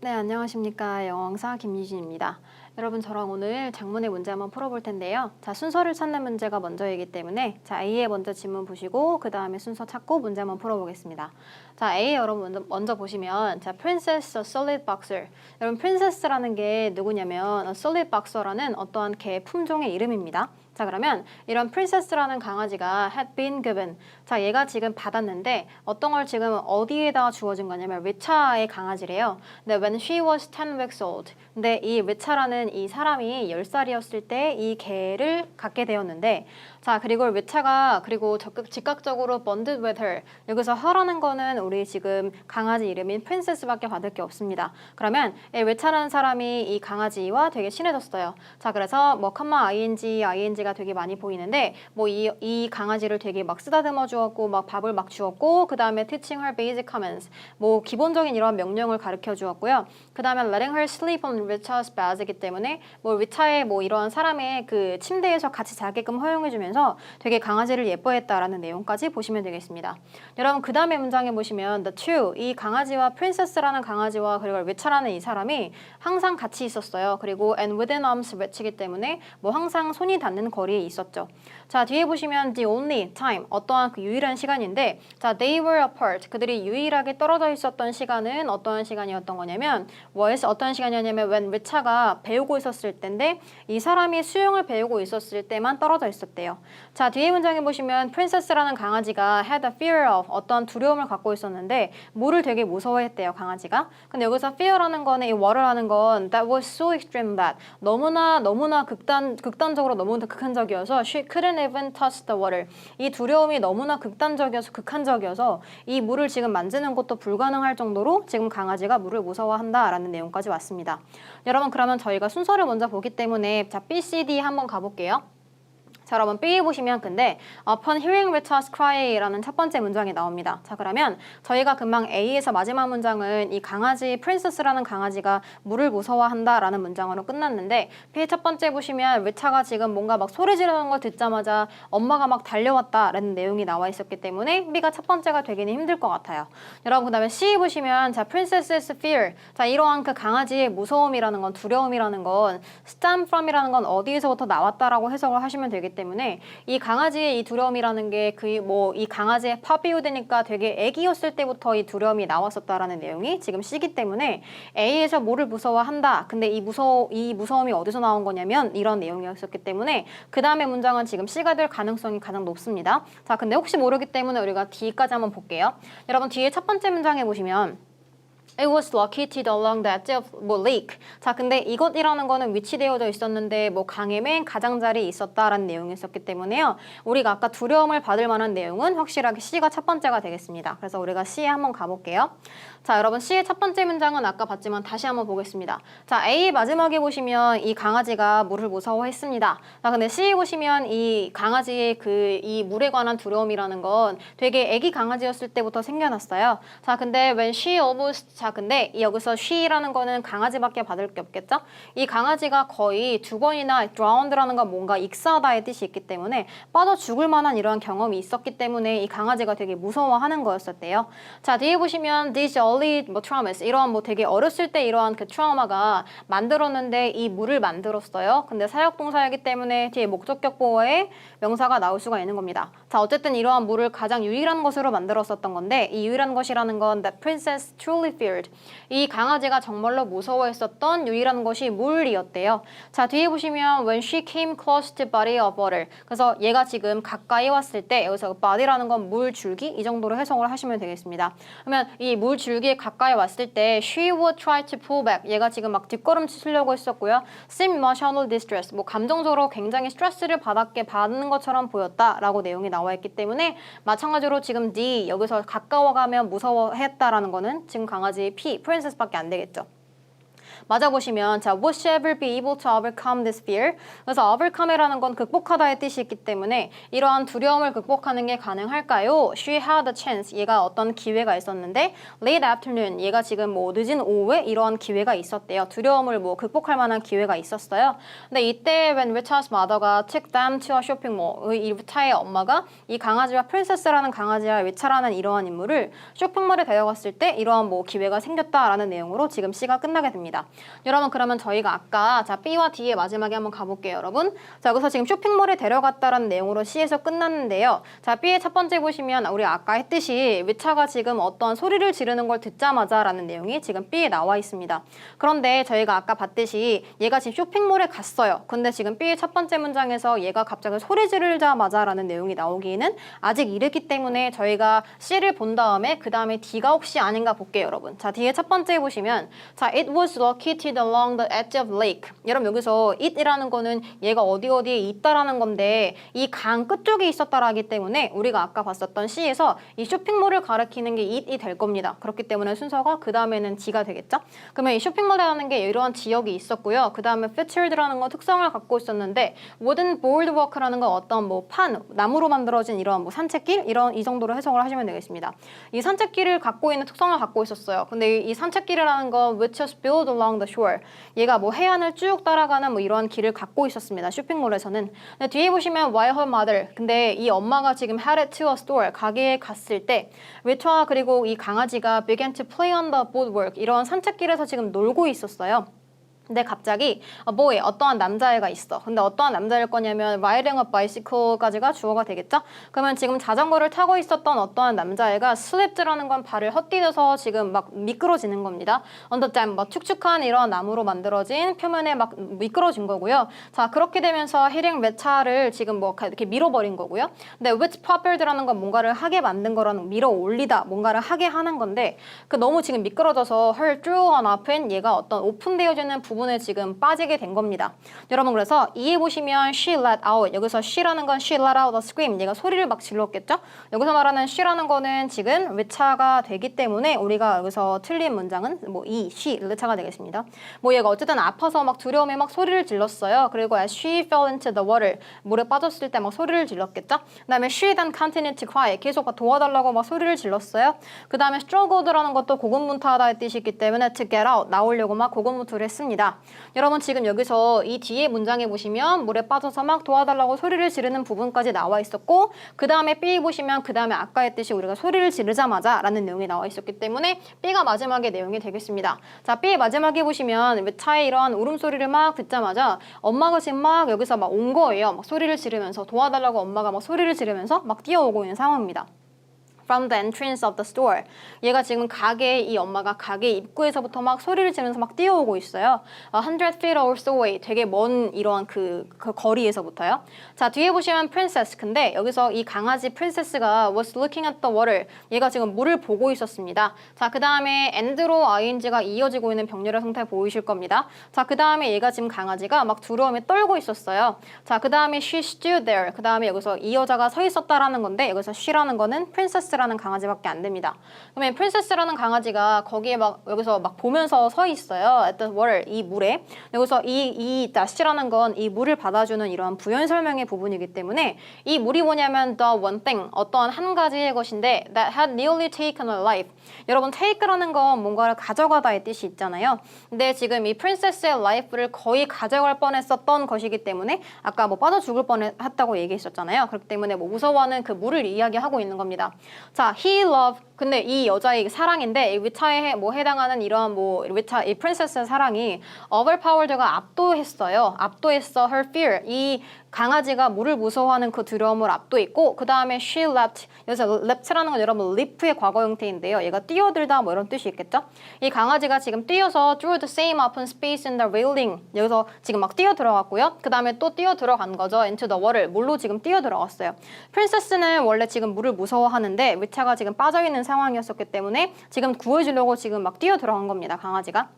네, 안녕하십니까. 영어왕사 김유진입니다. 여러분, 저랑 오늘 장문의 문제 한번 풀어볼 텐데요. 자, 순서를 찾는 문제가 먼저이기 때문에 자, A에 먼저 지문 보시고 그 다음에 순서 찾고 문제 한번 풀어보겠습니다. 자, A 여러분 먼저, 먼저 보시면 자, Princess a Solid Boxer. 여러분, Princess라는 게 누구냐면 a Solid Boxer라는 어떠한 개 품종의 이름입니다. 자 그러면 이런 프린세스라는 강아지가 had been given. 자 얘가 지금 받았는데 어떤 걸 지금 어디에다가 주어진 거냐면 리차의 강아지래요. 근데 when she was 10 weeks old. 근데 이 리차라는 이 사람이 10살이었을 때 이 개를 갖게 되었는데 자 그리고 리차가 그리고 적극 즉각적으로 bonded with her 여기서 her라는 거는 우리 지금 강아지 이름인 프린세스밖에 받을 게 없습니다. 그러면 이 리차라는 사람이 이 강아지와 되게 친해졌어요. 자 그래서 뭐 컴마 ing ing가 되게 많이 보이는데 뭐이 이 강아지를 되게 막 쓰다듬어 주었고 막 밥을 막 주었고 그 다음에 teaching her basic commands 뭐 기본적인 이런 명령을 가르쳐 주었고요. 그 다음에 letting her sleep on Richard's bed이기 때문에 뭐 리차의 뭐 이런 사람의 그 침대에서 같이 자게끔 허용해 주면 서 되게 강아지를 예뻐했다라는 내용까지 보시면 되겠습니다 여러분 그 다음에 문장에 보시면 the two 이 강아지와 princess라는 강아지와 그리고 리차라는 이 사람이 항상 같이 있었어요 그리고 and within arm's reach이기 때문에 뭐 항상 손이 닿는 거리에 있었죠. 자 뒤에 보시면 the only time 어떠한 그 유일한 시간인데 자 they were apart 그들이 유일하게 떨어져 있었던 시간은 어떠한 시간이었던 거냐면 was 어떠한 시간이었냐면 when 리차가 배우고 있었을 때인데 이 사람이 수영을 배우고 있었을 때만 떨어져 있었대요. 자 뒤에 문장에 보시면 princess라는 강아지가 had a fear of 어떤 두려움을 갖고 있었는데 물을 되게 무서워했대요 강아지가. 근데 여기서 fear라는 거는 이 water라는 건 that was so extreme that 너무나 너무나 극단 극단적으로 너무 극한적이어서 she couldn't even touch the water. 이 두려움이 너무나 극단적이어서 극한적이어서 이 물을 지금 만지는 것도 불가능할 정도로 지금 강아지가 물을 무서워한다라는 내용까지 왔습니다. 여러분 그러면 저희가 순서를 먼저 보기 때문에 자 B, C, D 한번 가볼게요. 자, 여러분 B에 보시면 근데 upon hearing Richard's cry라는 첫 번째 문장이 나옵니다. 자, 그러면 저희가 금방 A에서 마지막 문장은 이 강아지 프린세스라는 강아지가 물을 무서워한다라는 문장으로 끝났는데 B의 첫 번째 보시면 리차가 지금 뭔가 막 소리 지르는 걸 듣자마자 엄마가 막 달려왔다라는 내용이 나와 있었기 때문에 B가 첫 번째가 되기는 힘들 것 같아요. 여러분 그다음에 C 보시면 자 princess's fear 자 이러한 그 강아지의 무서움이라는 건 두려움이라는 건 stem from이라는 건 어디에서부터 나왔다라고 해석을 하시면 때문에 이 강아지의 이 두려움이라는 게 그 뭐 이 강아지의 파비우드니까 되게 애기였을 때부터 이 두려움이 나왔었다라는 내용이 지금 C기 때문에 A에서 뭐를 무서워한다. 근데 이 무서 이 무서움이 어디서 나온 거냐면 이런 내용이었었기 때문에 그 다음에 문장은 지금 C가 될 가능성이 가장 높습니다. 자, 근데 혹시 모르기 때문에 우리가 D까지 한번 볼게요. 여러분 뒤에 첫 번째 문장에 보시면 It was located along the edge of 뭐 lake. 자, 근데 이것이라는 거는 위치되어져 있었는데 뭐 강의 맨 가장자리에 있었다라는 내용이 있었기 때문에요. 우리가 아까 두려움을 받을 만한 내용은 확실하게 C가 첫 번째가 되겠습니다. 그래서 우리가 C에 한번 가볼게요. 자, 여러분 C의 첫 번째 문장은 아까 봤지만 다시 한번 보겠습니다. 자, A 마지막에 보시면 이 강아지가 물을 무서워했습니다. 자, 근데 C에 보시면 이 강아지의 그 이 물에 관한 두려움이라는 건 되게 애기 강아지였을 때부터 생겨났어요. 자, 근데 when she almost 자, 근데 여기서 she라는 거는 강아지밖에 받을 게 없겠죠? 이 강아지가 거의 두 번이나 drowned라는 건 뭔가 익사하다의 뜻이 있기 때문에 빠져 죽을 만한 이러한 경험이 있었기 때문에 이 강아지가 되게 무서워하는 거였었대요. 자, 뒤에 보시면 these early 뭐 traumas 이러한 뭐 되게 어렸을 때 이러한 그 트라우마가 만들었는데 이 물을 만들었어요. 근데 사역동사이기 때문에 뒤에 목적격 보어에 명사가 나올 수가 있는 겁니다. 자, 어쨌든 이러한 물을 가장 유일한 것으로 만들었었던 건데 이 유일한 것이라는 건 the princess truly feared. 이 강아지가 정말로 무서워했었던 유일한 것이 물이었대요. 자, 뒤에 보시면 when she came close to body of water. 그래서 얘가 지금 가까이 왔을 때 여기서 body라는 건 물 줄기 이 정도로 해석을 하시면 되겠습니다. 그러면 이 물 줄기에 가까이 왔을 때 she would try to pull back. 얘가 지금 막 뒷걸음 치려고 했었고요. seem emotional distress. 뭐 감정적으로 굉장히 스트레스를 받았게 받는 것처럼 보였다라고 내용이 나와 있기 때문에 마찬가지로 지금 D 여기서 가까워가면 무서워했다라는 거는 지금 강아지 P, 프린세스밖에 안 되겠죠. 맞아보시면 자, she ever be able to overcome this fear? 그래서 overcome이라는 건 극복하다의 뜻이 있기 때문에 이러한 두려움을 극복하는 게 가능할까요? She had a chance. 얘가 어떤 기회가 있었는데 late afternoon. 얘가 지금 뭐 늦은 오후에 이러한 기회가 있었대요. 두려움을 뭐 극복할 만한 기회가 있었어요. 근데 이때 when Richard's mother가 took them to a shopping mall. 이 리차의 엄마가 이 강아지와 프린세스라는 강아지와 리차라는 이러한 인물을 쇼핑몰에 데려갔을 때 이러한 뭐 기회가 생겼다라는 내용으로 지금 C가 끝나게 됩니다. 여러분 그러면 저희가 아까 자 B와 D의 마지막에 한번 가볼게요, 여러분. 자 여기서 지금 쇼핑몰에 데려갔다라는 내용으로 C에서 끝났는데요. 자 B의 첫 번째 보시면 우리 아까 했듯이 위차가 지금 어떤 소리를 지르는 걸 듣자마자 라는 내용이 지금 B에 나와 있습니다. 그런데 저희가 아까 봤듯이 얘가 지금 쇼핑몰에 갔어요. 근데 지금 B의 첫 번째 문장에서 얘가 갑자기 소리 지르자마자 라는 내용이 나오기에는 아직 이르기 때문에 저희가 C를 본 다음에 그 다음에 D가 혹시 아닌가 볼게요, 여러분. 자 뒤에 첫 번째 보시면 자 it was located along the edge of lake. 여러분 여기서 it이라는 거는 얘가 어디 어디에 있다라는 건데 이 강 끝쪽에 있었다라기 때문에 우리가 아까 봤었던 C에서 이 쇼핑몰을 가리키는 게 it이 될 겁니다. 그렇기 때문에 순서가 그 다음에는 D가 되겠죠? 그러면 이 쇼핑몰이라는 게 이러한 지역이 있었고요. 그 다음에 featured라는 건 특성을 갖고 있었는데 wooden boardwalk라는 건 어떤 뭐 판, 나무로 만들어진 이런 뭐 산책길 이런 이 정도로 해석을 하시면 되겠습니다. 이 산책길을 갖고 있는 특성을 갖고 있었어요. 근데 이 산책길이라는 건 which was built along the shore. 얘가 뭐 해안을 쭉 따라가는 뭐 이러한 길을 갖고 있었습니다. 쇼핑몰에서는. 근데 뒤에 보시면 while her mother. 근데 이 엄마가 지금 headed to a store 가게에 갔을 때 위트와 그리고 이 강아지가 began to play on the boardwalk 이런 산책길에서 지금 놀고 있었어요. 근데 갑자기 어, 뭐에 어떠한 남자애가 있어. 근데 어떠한 남자일 거냐면 riding a bicycle까지가 주어가 되겠죠? 그러면 지금 자전거를 타고 있었던 어떠한 남자애가 slipped라는 건 발을 헛디뎌서 지금 막 미끄러지는 겁니다. dam, 막 축축한 이런 나무로 만들어진 표면에 막 미끄러진 거고요. 자 그렇게 되면서 hitting 매차를 지금 뭐 이렇게 밀어버린 거고요. 근데 with propelled라는 건 뭔가를 하게 만든 거라는 밀어 올리다, 뭔가를 하게 하는 건데 그 너무 지금 미끄러져서 her through on open 얘가 어떤 오픈되어지는 부분 에 지금 빠지게 된 겁니다. 여러분 그래서 이해 보시면 she let out 여기서 she라는 건 she let out a scream 얘가 소리를 막 질렀겠죠? 여기서 말하는 she라는 거는 지금 외차가 되기 때문에 우리가 여기서 틀린 문장은 뭐 이, she, 르차가 되겠습니다. 뭐 얘가 어쨌든 아파서 막 두려움에 막 소리를 질렀어요. 그리고 as she fell into the water 물에 빠졌을 때 막 소리를 질렀겠죠? 그다음에 she then continued to cry 계속 막 도와달라고 막 소리를 질렀어요. 그다음에 struggled라는 것도 고군분투하다의 뜻이 있기 때문에 to get out 나오려고 막 고군분투를 했습니다. 여러분 지금 여기서 이 뒤에 문장에 보시면 물에 빠져서 막 도와달라고 소리를 지르는 부분까지 나와 있었고 그 다음에 B 보시면 그 다음에 아까 했듯이 우리가 소리를 지르자마자 라는 내용이 나와 있었기 때문에 B가 마지막에 내용이 되겠습니다. 자 B 마지막에 보시면 차에 이러한 울음소리를 막 듣자마자 엄마가 지금 막 여기서 막 온 거예요. 막 소리를 지르면서 도와달라고 엄마가 막 소리를 지르면서 막 뛰어오고 있는 상황입니다. From the entrance of the store. 얘가 지금 가게 이 엄마가 가게 입구에서부터 막 소리를 지르면서 막 뛰어오고 있어요. A hundred feet or so away. 되게 먼 이러한 그, 그 거리에서부터요. 자 뒤에 보시면 princess. 근데 여기서 이 강아지 princess가 was looking at the water. 얘가 지금 물을 보고 있었습니다. 자 그 다음에 and로 ing가 이어지고 있는 병렬의 형태 보이실 겁니다. 자 그 다음에 얘가 지금 강아지가 막 두려움에 떨고 있었어요. 자 그 다음에 she stood there. 그 다음에 여기서 이 여자가 서 있었다라는 건데 여기서 she라는 거는 princess 프린세스라는 강아지밖에 안 됩니다. 그러면 프린세스라는 강아지가 거기에 막 여기서 막 보면서 서 있어요. at the water 이 물에. 여기서 이이 다시라는 건 이 물을 받아주는 이러한 부연 설명의 부분이기 때문에 이 물이 뭐냐면 the one thing 어떠한 한 가지의 것인데 that had nearly taken a life. 여러분 take라는 건 뭔가를 가져가다의 뜻이 있잖아요. 근데 지금 이 프린세스의 life를 거의 가져갈 뻔했었던 것이기 때문에 아까 뭐 빠져 죽을 뻔했다고 얘기했었잖아요. 그렇기 때문에 뭐 무서워하는 그 물을 이야기하고 있는 겁니다. 자, he loved 근데 이 여자의 사랑인데 이 위차에 뭐 해당하는 이런 뭐 위차 이 프린세스의 사랑이 overpowered가 압도했어요. 압도했어 her fear. 이 강아지가 물을 무서워하는 그 두려움을 압도했고 그 다음에 she leapt 여기서 leapt라는 건 여러분 leap의 과거 형태인데요. 얘가 뛰어들다 뭐 이런 뜻이 있겠죠? 이 강아지가 지금 뛰어서 through the same open space in the railing 여기서 지금 막 뛰어 들어갔고요. 그 다음에 또 뛰어 들어간 거죠. into the water 물로 지금 뛰어 들어갔어요. 프린세스는 원래 지금 물을 무서워하는데 위차가 지금 빠져 있는 상황이었었기 때문에 지금 구해주려고 지금 막 뛰어 들어간 겁니다. 강아지가.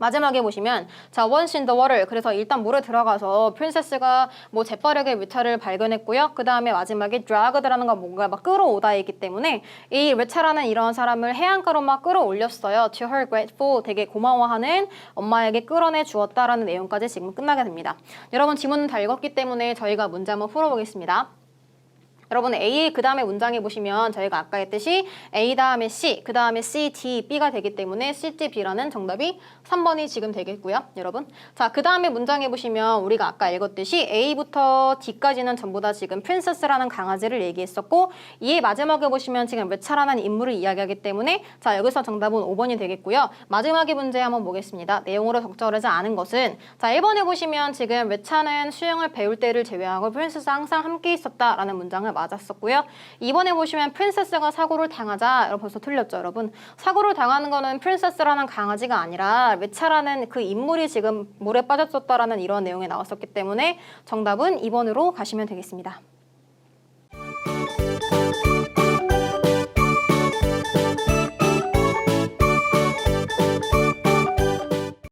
마지막에 보시면 자 once in the water 그래서 일단 물에 들어가서 프린세스가 뭐 재빠르게 외차를 발견했고요. 그 다음에 마지막에 dragged라는 건 뭔가 막 끌어오다이기 때문에 이 외차라는 이런 사람을 해안가로 막 끌어올렸어요. to her grateful 되게 고마워하는 엄마에게 끌어내 주었다라는 내용까지 지금 끝나게 됩니다. 여러분 지문은 다 읽었기 때문에 저희가 문제 한번 풀어보겠습니다. 여러분 A 그 다음에 문장에 보시면 저희가 아까 했듯이 A 다음에 C 그 다음에 C, D, B가 되기 때문에 C, D, B라는 정답이 3번이 지금 되겠고요 여러분. 자그 다음에 문장에 보시면 우리가 아까 읽었듯이 A부터 D까지는 전부 다 지금 프린세스라는 강아지를 얘기했었고 이 마지막에 보시면 지금 외차라는 인물을 이야기하기 때문에 자 여기서 정답은 5번이 되겠고요. 마지막에 문제 한번 보겠습니다. 내용으로 적절하지 않은 것은 자 1번에 보시면 지금 외차는 수영을 배울 때를 제외하고 프린세스 항상 함께 있었다라는 문장을 맞았었고요. 이번에 보시면 프린세스가 사고를 당하자 여러분 벌써 틀렸죠, 여러분. 사고를 당하는 거는 프린세스라는 강아지가 아니라 외차라는 그 인물이 지금 물에 빠졌었다라는 이런 내용이 나왔었기 때문에 정답은 2번으로 가시면 되겠습니다.